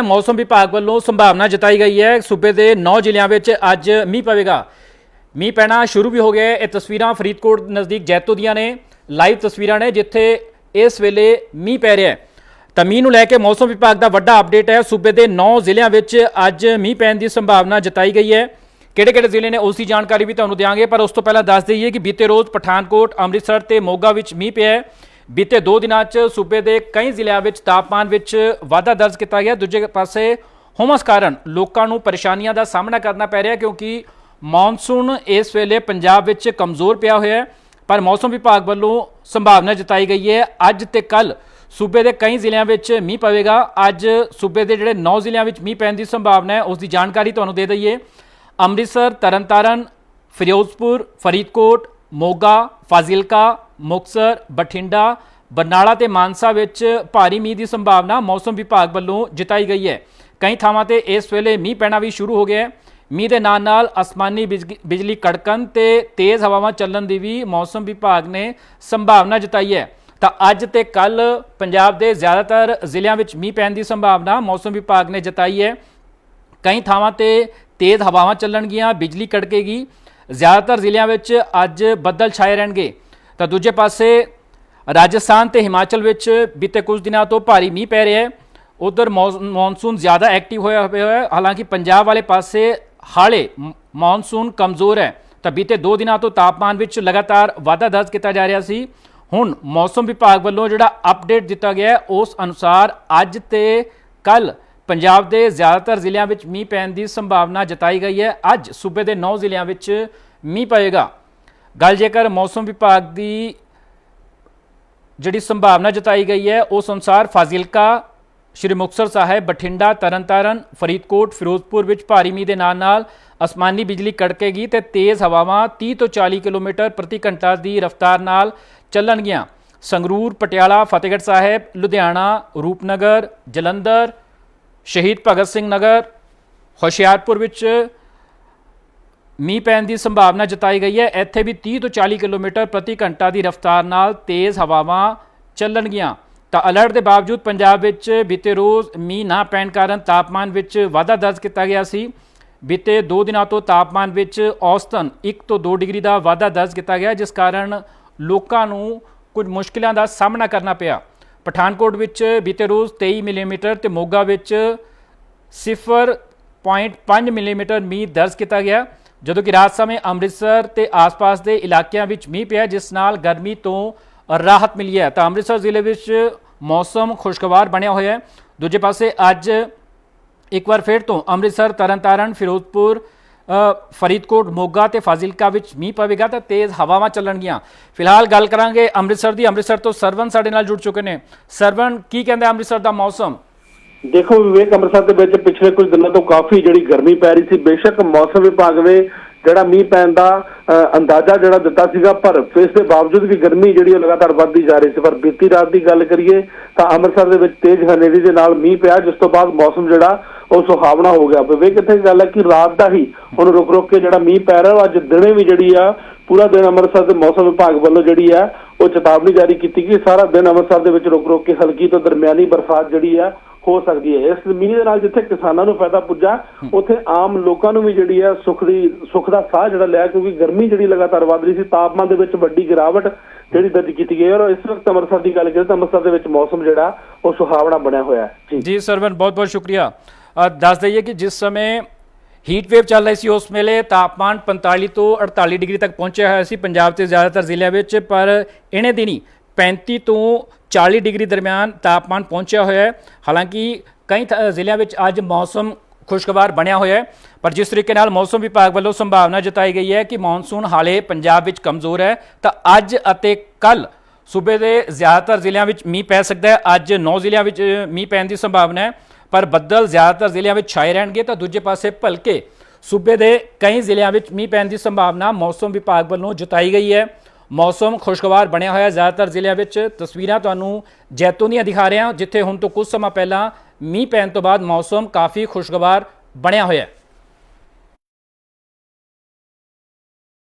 ਮੌਸਮ ਵਿਭਾਗ ਵੱਲੋਂ ਸੰਭਾਵਨਾ ਜਤਾਈ ਗਈ ਹੈ। ਸੂਬੇ ਦੇ 9 ਜ਼ਿਲ੍ਹਿਆਂ ਵਿੱਚ ਅੱਜ ਮੀਂਹ ਪਵੇਗਾ। ਮੀਂਹ ਪੈਣਾ ਸ਼ੁਰੂ ਵੀ ਹੋ ਗਿਆ ਹੈ। ਇਹ ਤਸਵੀਰਾਂ ਫਰੀਦਕੋਟ ਨਜ਼ਦੀਕ ਜੈਤੋ ਦੀਆਂ ਨੇ। ਲਾਈਵ ਤਸਵੀਰਾਂ ਨੇ ਜਿੱਥੇ ਇਸ ਵੇਲੇ ਮੀਂਹ ਪੈ ਰਿਹਾ ਹੈ। ਤਾਂ ਮੀਂਹ ਨੂੰ ਲੈ ਕੇ ਮੌਸਮ ਵਿਭਾਗ ਦਾ ਵੱਡਾ ਅਪਡੇਟ ਹੈ। ਸੂਬੇ ਦੇ 9 ਜ਼ਿਲ੍ਹਿਆਂ ਵਿੱਚ ਅੱਜ ਮੀਂਹ ਪੈਣ ਦੀ ਸੰਭਾਵਨਾ ਜਤਾਈ ਗਈ ਹੈ। ਕਿਹੜੇ ਕਿਹੜੇ ਜ਼ਿਲ੍ਹੇ ਨੇ ਉਸ ਦੀ ਜਾਣਕਾਰੀ ਵੀ ਤੁਹਾਨੂੰ ਦਿਆਂਗੇ। ਪਰ ਉਸ ਤੋਂ ਪਹਿਲਾਂ ਦੱਸ ਦਈਏ ਕਿ ਬੀਤੇ ਰੋਜ਼ ਪਠਾਨਕੋਟ, ਅੰਮ੍ਰਿਤਸਰ ਤੇ ਮੋਗਾ ਵਿੱਚ ਮੀਂਹ ਪਿਆ ਹੈ। ਬੀਤੇ 2 ਦਿਨਾਂ 'ਚ ਸੂਬੇ ਦੇ ਕਈ ਜ਼ਿਲ੍ਹਿਆਂ ਵਿੱਚ ਤਾਪਮਾਨ ਵਿੱਚ ਵਾਧਾ ਦਰਜ ਕੀਤਾ ਗਿਆ। ਦੂਜੇ ਪਾਸੇ ਹੁਮਸ ਕਾਰਨ ਲੋਕਾਂ ਨੂੰ ਪਰੇਸ਼ਾਨੀਆਂ ਦਾ ਸਾਹਮਣਾ ਕਰਨਾ ਪੈ ਰਿਹਾ ਕਿਉਂਕਿ ਮੌਨਸੂਨ ਇਸ ਵੇਲੇ ਪੰਜਾਬ ਵਿੱਚ ਕਮਜ਼ੋਰ ਪਿਆ ਹੋਇਆ ਹੈ, ਪਰ ਮੌਸਮ ਵਿਭਾਗ ਵੱਲੋਂ ਸੰਭਾਵਨਾ ਜਤਾਈ ਗਈ ਹੈ। ਅੱਜ ਤੇ ਕੱਲ ਸੂਬੇ ਦੇ ਕਈ ਜ਼ਿਲ੍ਹਿਆਂ ਵਿੱਚ ਮੀਂਹ ਪਵੇਗਾ। ਅੱਜ ਸੂਬੇ ਦੇ ਜਿਹੜੇ 9 ਜ਼ਿਲ੍ਹਿਆਂ ਵਿੱਚ ਮੀਂਹ ਪੈਣ ਦੀ ਸੰਭਾਵਨਾ ਹੈ, ਉਸ ਦੀ ਜਾਣਕਾਰੀ ਤੁਹਾਨੂੰ ਦੇ ਦਈਏ। ਅੰਮ੍ਰਿਤਸਰ, ਤਰਨਤਾਰਨ, ਫਿਰੋਜ਼ਪੁਰ, ਫਰੀਦਕੋਟ, ਮੋਗਾ, ਫਾਜ਼ਿਲਕਾ ਮੁਕਸਰ ਬਠਿੰਡਾ, ਬਰਨਾਲਾ ਤੇ ਮਾਨਸਾ ਵਿੱਚ ਭਾਰੀ ਮੀਂਹ ਦੀ ਸੰਭਾਵਨਾ ਮੌਸਮ ਵਿਭਾਗ ਵੱਲੋਂ ਜਤਾਈ ਗਈ ਹੈ। ਕਈ ਥਾਵਾਂ ਤੇ ਇਸ ਵੇਲੇ ਮੀਂਹ ਪੈਣਾ ਵੀ ਸ਼ੁਰੂ ਹੋ ਗਿਆ ਹੈ। ਮੀਂਹ ਦੇ ਨਾਲ ਨਾਲ ਅਸਮਾਨੀ ਬਿਜਗ- ਬਿਜਲੀ ਕੜਕਣ ਤੇ ਤੇਜ਼ ਹਵਾਵਾਂ ਚੱਲਣ ਦੀ ਵੀ ਮੌਸਮ ਵਿਭਾਗ ਨੇ ਸੰਭਾਵਨਾ ਜਤਾਈ ਹੈ। ਤਾਂ ਅੱਜ ਤੇ ਕੱਲ ਪੰਜਾਬ ਦੇ ਜ਼ਿਆਦਾਤਰ ਜ਼ਿਲ੍ਹਿਆਂ ਵਿੱਚ ਮੀਂਹ ਪੈਣ ਦੀ ਸੰਭਾਵਨਾ ਮੌਸਮ ਵਿਭਾਗ ਨੇ ਜਤਾਈ ਹੈ। ਕਈ ਥਾਵਾਂ ਤੇ ਤੇਜ਼ ਹਵਾਵਾਂ ਚੱਲਣਗੀਆਂ, ਬਿਜਲੀ ਕੜਕੇਗੀ। ਜ਼ਿਆਦਾਤਰ ਜ਼ਿਲ੍ਹਿਆਂ ਵਿੱਚ ਅੱਜ ਬੱਦਲ ਛਾਏ ਰਹਿਣਗੇ। ਤਾਂ ਦੂਜੇ ਪਾਸੇ ਰਾਜਸਥਾਨ ਤੇ ਹਿਮਾਚਲ ਵਿੱਚ ਬੀਤੇ ਕੁਝ ਦਿਨਾਂ ਤੋਂ ਭਾਰੀ ਮੀਂਹ ਪੈ ਰਿਹਾ ਹੈ। ਉਧਰ ਮੌਨਸੂਨ ਜ਼ਿਆਦਾ ਐਕਟਿਵ ਹੋਇਆ ਹੋਇਆ ਹੈ। ਹਾਲਾਂਕਿ ਪੰਜਾਬ ਵਾਲੇ ਪਾਸੇ ਹਾਲੇ ਮੌਨਸੂਨ ਕਮਜ਼ੋਰ ਹੈ। ਤਾਂ ਬੀਤੇ 2 ਦਿਨਾਂ ਤੋਂ ਤਾਪਮਾਨ ਵਿੱਚ ਲਗਾਤਾਰ ਵਾਧਾ ਦਰਜ ਕੀਤਾ ਜਾ ਰਿਹਾ ਸੀ। ਹੁਣ ਮੌਸਮ ਵਿਭਾਗ ਵੱਲੋਂ ਜਿਹੜਾ ਅਪਡੇਟ ਦਿੱਤਾ ਗਿਆ ਉਸ ਅਨੁਸਾਰ ਅੱਜ ਤੇ ਕੱਲ ਪੰਜਾਬ ਦੇ ਜ਼ਿਆਦਾਤਰ ਜ਼ਿਲ੍ਹਿਆਂ ਵਿੱਚ ਮੀਂਹ ਪੈਣ ਦੀ ਸੰਭਾਵਨਾ ਜਤਾਈ ਗਈ ਹੈ। ਅੱਜ ਸੂਬੇ ਦੇ 9 ਜ਼ਿਲ੍ਹਿਆਂ ਵਿੱਚ ਮੀਂਹ ਪਏਗਾ। ਗੱਲ ਜੇਕਰ ਮੌਸਮ ਵਿਭਾਗ ਦੀ ਜਿਹੜੀ ਸੰਭਾਵਨਾ ਜਤਾਈ ਗਈ ਹੈ ਉਸ ਅਨੁਸਾਰ ਫਾਜ਼ਿਲਕਾ, ਸ਼੍ਰੀ ਮੁਕਤਸਰ ਸਾਹਿਬ, ਬਠਿੰਡਾ, ਤਰਨਤਾਰਨ, ਫਰੀਦਕੋਟ, ਫਿਰੋਜ਼ਪੁਰ ਵਿੱਚ ਭਾਰੀ ਮੀਂਹ ਦੇ ਨਾਲ ਨਾਲ ਅਸਮਾਨੀ ਬਿਜਲੀ ਕੜਕੇਗੀ ਤੇ ਤੇਜ਼ ਹਵਾਵਾਂ 30 ਤੋਂ 40 ਕਿਲੋਮੀਟਰ ਪ੍ਰਤੀ ਘੰਟਾ ਦੀ ਰਫ਼ਤਾਰ ਨਾਲ ਚੱਲਣਗੀਆਂ। ਸੰਗਰੂਰ, ਪਟਿਆਲਾ, ਫਤਿਹਗੜ੍ਹ ਸਾਹਿਬ, ਲੁਧਿਆਣਾ, ਰੂਪਨਗਰ, ਜਲੰਧਰ, ਸ਼ਹੀਦ ਭਗਤ ਸਿੰਘ ਨਗਰ, ਹੁਸ਼ਿਆਰਪੁਰ ਵਿੱਚ ਮੀਂਹ ਪੈਣ ਦੀ ਸੰਭਾਵਨਾ ਜਤਾਈ ਗਈ ਹੈ। ਇੱਥੇ ਵੀ 30 ਤੋਂ 40 ਕਿਲੋਮੀਟਰ ਪ੍ਰਤੀ ਘੰਟਾ ਦੀ ਰਫ਼ਤਾਰ ਨਾਲ ਤੇਜ਼ ਹਵਾਵਾਂ ਚੱਲਣਗੀਆਂ। ਤਾਂ ਅਲਰਟ ਦੇ ਬਾਵਜੂਦ ਪੰਜਾਬ ਵਿੱਚ ਬੀਤੇ ਰੋਜ਼ ਮੀਂਹ ਨਾ ਪੈਣ ਕਾਰਨ ਤਾਪਮਾਨ ਵਿੱਚ ਵਾਧਾ ਦਰਜ ਕੀਤਾ ਗਿਆ ਸੀ। ਬੀਤੇ 2 ਦਿਨਾਂ ਤੋਂ ਤਾਪਮਾਨ ਵਿੱਚ ਔਸਤਨ 1 ਤੋਂ 2 ਡਿਗਰੀ ਦਾ ਵਾਧਾ ਦਰਜ ਕੀਤਾ ਗਿਆ, ਜਿਸ ਕਾਰਨ ਲੋਕਾਂ ਨੂੰ ਕੁਝ ਮੁਸ਼ਕਿਲਾਂ ਦਾ ਸਾਹਮਣਾ ਕਰਨਾ ਪਿਆ। ਪਠਾਨਕੋਟ ਵਿੱਚ ਬੀਤੇ ਰੋਜ਼ 23 ਮਿਲੀਮੀਟਰ ਤੇ ਮੋਗਾ ਵਿੱਚ 0.5 ਮਿਲੀਮੀਟਰ ਮੀਂਹ ਦਰਜ ਕੀਤਾ ਗਿਆ। ਜਦੋਂ ਕਿ ਰਾਤ ਸਮੇਂ ਅੰਮ੍ਰਿਤਸਰ ਤੇ ਆਸ-ਪਾਸ ਦੇ ਇਲਾਕਿਆਂ ਵਿੱਚ ਮੀਂਹ ਪਿਆ, ਜਿਸ ਨਾਲ ਗਰਮੀ ਤੋਂ ਰਾਹਤ ਮਿਲੀ ਹੈ। ਤਾਂ ਅੰਮ੍ਰਿਤਸਰ ਜ਼ਿਲ੍ਹੇ ਵਿੱਚ ਮੌਸਮ ਖੁਸ਼ਗਵਾਰ ਬਣਿਆ ਹੋਇਆ ਹੈ। ਦੂਜੇ ਪਾਸੇ ਅੱਜ ਇੱਕ ਵਾਰ ਫਿਰ ਤੋਂ ਅੰਮ੍ਰਿਤਸਰ, ਤਰਨਤਾਰਨ, ਫਿਰੋਜ਼ਪੁਰ ਫਰੀਦਕੋਟ, ਮੋਗਾ ਤੇ ਫਾਜ਼ਿਲਕਾ ਵਿੱਚ ਮੀਂਹ ਪਵੇਗਾ ਤਾਂ ਤੇਜ਼ ਹਵਾਵਾਂ ਚੱਲਣਗੀਆਂ। ਫਿਲਹਾਲ ਗੱਲ ਕਰਾਂਗੇ ਅੰਮ੍ਰਿਤਸਰ ਦੀ। ਅੰਮ੍ਰਿਤਸਰ ਤੋਂ ਸਰਵਨ ਸਾਡੇ ਨਾਲ ਜੁੜ ਚੁੱਕੇ ਨੇ। ਸਰਵਨ ਕੀ ਕਹਿੰਦਾ ਅੰਮ੍ਰਿਤਸਰ ਦਾ ਮੌਸਮ? ਦੇਖੋ ਵਿਵੇਕ ਅੰਮ੍ਰਿਤਸਰ ਦੇ ਵਿੱਚ ਪਿਛਲੇ ਕੁਝ ਦਿਨਾਂ ਤੋਂ ਕਾਫੀ ਜਿਹੜੀ ਗਰਮੀ ਪੈ ਰਹੀ ਸੀ ਬੇਸ਼ੱਕ ਮੌਸਮ ਵਿਭਾਗ ਨੇ ਜਿਹੜਾ ਮੀਂਹ ਪੈਣ ਦਾ ਅ, ਅੰਦਾਜ਼ਾ ਜਿਹੜਾ ਦਿੱਤਾ ਸੀਗਾ ਪਰ ਇਸ ਦੇ ਬਾਵਜੂਦ ਵੀ ਗਰਮੀ ਜਿਹੜੀ ਉਹ ਲਗਾਤਾਰ ਵੱਧਦੀ ਜਾ ਰਹੀ ਸੀ। ਪਰ ਬੀਤੀ ਰਾਤ ਦੀ ਗੱਲ ਕਰੀਏ ਤਾਂ ਅੰਮ੍ਰਿਤਸਰ ਦੇ ਵਿੱਚ ਤੇਜ਼ ਹਨੇਰੀ ਦੇ ਨਾਲ ਮੀਂਹ ਪਿਆ ਜਿਸ ਤੋਂ ਬਾਅਦ ਮੌਸਮ ਜਿਹੜਾ ਉਹ ਸੁਹਾਵਣਾ ਹੋ ਗਿਆ। ਵਿਵੇਕ ਇੱਥੇ ਗੱਲ ਹੈ ਕਿ ਰਾਤ ਦਾ ਹੀ ਹੁਣ ਰੁਕ ਰੁਕ ਕੇ ਜਿਹੜਾ ਮੀਂਹ ਪੈ ਰਿਹਾ ਉਹ ਅੱਜ ਦਿਨੇ ਵੀ ਜਿਹੜੀ ਆ ਪੂਰਾ ਦਿਨ ਅੰਮ੍ਰਿਤਸਰ ਦੇ ਮੌਸਮ ਵਿਭਾਗ ਵੱਲੋਂ ਜਿਹੜੀ ਆ ਉਹ ਚੇਤਾਵਨੀ ਜਾਰੀ ਕੀਤੀ ਕਿ ਸਾਰਾ ਦਿਨ ਅੰਮ੍ਰਿਤਸਰ ਦੇ ਵਿੱਚ ਰੁਕ ਰੁਕ ਕੇ ਹਲਕੀ ਤੋਂ ਦਰਮਿਆਨੀ ਬਰਸਾਤ ਜਿਹੜੀ ਆ ਹੋ ਸਕਦੀ ਹੈ। ਇਸ ਮੀਂਹ ਦੇ ਨਾਲ ਜਿੱਥੇ ਕਿਸਾਨਾਂ ਨੂੰ ਫਾਇਦਾ ਪੁੱਜਾ ਉੱਥੇ ਆਮ ਲੋਕਾਂ ਨੂੰ ਵੀ ਜਿਹੜੀ ਆ ਸੁੱਖ ਦੀ ਸੁੱਖ ਦਾ ਸਾਹ ਜਿਹੜਾ ਲਿਆ ਕਿਉਂਕਿ ਗਰਮੀ ਜਿਹੜੀ ਲਗਾਤਾਰ ਵੱਧ ਰਹੀ ਸੀ ਤਾਪਮਾਨ ਦੇ ਵਿੱਚ ਵੱਡੀ ਗਿਰਾਵਟ ਜਿਹੜੀ ਦਰਜ ਕੀਤੀ ਗਈ ਹੈ। ਔਰ ਇਸ ਵਕਤ ਅੰਮ੍ਰਿਤਸਰ ਦੀ ਗੱਲ ਕਰੀਏ ਤਾਂ ਅੰਮ੍ਰਿਤਸਰ ਦੇ ਵਿੱਚ ਮੌਸਮ ਜਿਹੜਾ ਉਹ ਸੁਹਾਵਣਾ ਬਣਿਆ ਹੋਇਆ ਹੈ। ਜੀ। ਜੀ ਸਰਵਨ ਬਹੁਤ ਬਹੁਤ ਸ਼ੁਕਰੀਆ। ਦੱਸ ਦਈਏ ਕਿ ਜਿਸ ਸਮੇਂ ਹੀਟ ਵੇਵ ਚੱਲ ਰਹੀ ਸੀ ਉਸ ਵੇਲੇ ਤਾਪਮਾਨ 45 ਤੋਂ 48 ਡਿਗਰੀ ਤੱਕ ਪਹੁੰਚਿਆ ਹੋਇਆ ਸੀ ਪੰਜਾਬ ਤੇ ਜ਼ਿਆਦਾਤਰ ਜ਼ਿਲ੍ਹਿਆਂ ਵਿੱਚ ਪਰ ਇਹਨੇ ਦਿਨੀ 35 ਤੋਂ 40 ਡਿਗਰੀ ਦਰਮਿਆਨ ਤਾਪਮਾਨ ਪਹੁੰਚਿਆ ਹੋਇਆ ਹੈ। ਹਾਲਾਂਕਿ ਕਈ ਥ- ਜ਼ਿਲ੍ਹਿਆਂ ਵਿੱਚ ਅੱਜ ਮੌਸਮ ਖੁਸ਼ਗਵਾਰ ਬਣਿਆ ਹੋਇਆ ਹੈ। ਪਰ ਜਿਸ ਤਰੀਕੇ ਨਾਲ ਮੌਸਮ ਵਿਭਾਗ ਵੱਲੋਂ ਸੰਭਾਵਨਾ ਜਤਾਈ ਗਈ ਹੈ ਕਿ ਮੌਨਸੂਨ ਹਾਲੇ ਪੰਜਾਬ ਵਿੱਚ ਕਮਜ਼ੋਰ ਹੈ, ਤਾਂ ਅੱਜ ਅਤੇ ਕੱਲ ਸੂਬੇ ਦੇ ਜ਼ਿਆਦਾਤਰ ਜ਼ਿਲ੍ਹਿਆਂ ਵਿੱਚ ਮੀਂਹ ਪੈ ਸਕਦਾ ਹੈ। ਅੱਜ 9 ਜ਼ਿਲ੍ਹਿਆਂ ਵਿੱਚ ਮੀਂਹ ਪੈਣ ਦੀ ਸੰਭਾਵਨਾ ਹੈ, ਪਰ ਬੱਦਲ ਜ਼ਿਆਦਾਤਰ ਜ਼ਿਲ੍ਹਿਆਂ ਵਿੱਚ ਛਾਏ ਰਹਿਣਗੇ, ਤਾਂ ਦੂਜੇ ਪਾਸੇ ਭਲਕੇ ਸੂਬੇ ਦੇ ਕਈ ਜ਼ਿਲ੍ਹਿਆਂ ਵਿੱਚ ਮੀਂਹ ਪੈਣ ਦੀ ਸੰਭਾਵਨਾ ਮੌਸਮ ਵਿਭਾਗ ਵੱਲੋਂ ਜਤਾਈ ਗਈ ਹੈ। ਮੌਸਮ ਖੁਸ਼ਗਵਾਰ ਬਣਿਆ ਹੋਇਆ ਜ਼ਿਆਦਾਤਰ ਜ਼ਿਲ੍ਹਿਆਂ ਵਿੱਚ ਤਸਵੀਰਾਂ ਤੁਹਾਨੂੰ ਜੈਤੂਨ ਦੀਆਂ ਦਿਖਾ ਰਿਹਾ ਜਿੱਥੇ ਹੁਣ ਤੋਂ ਕੁਝ ਸਮਾਂ ਪਹਿਲਾਂ ਮੀਂਹ ਪੈਣ ਤੋਂ ਬਾਅਦ ਮੌਸਮ ਕਾਫੀ ਖੁਸ਼ਗਵਾਰ ਬਣਿਆ ਹੋਇਆ ਹੈ।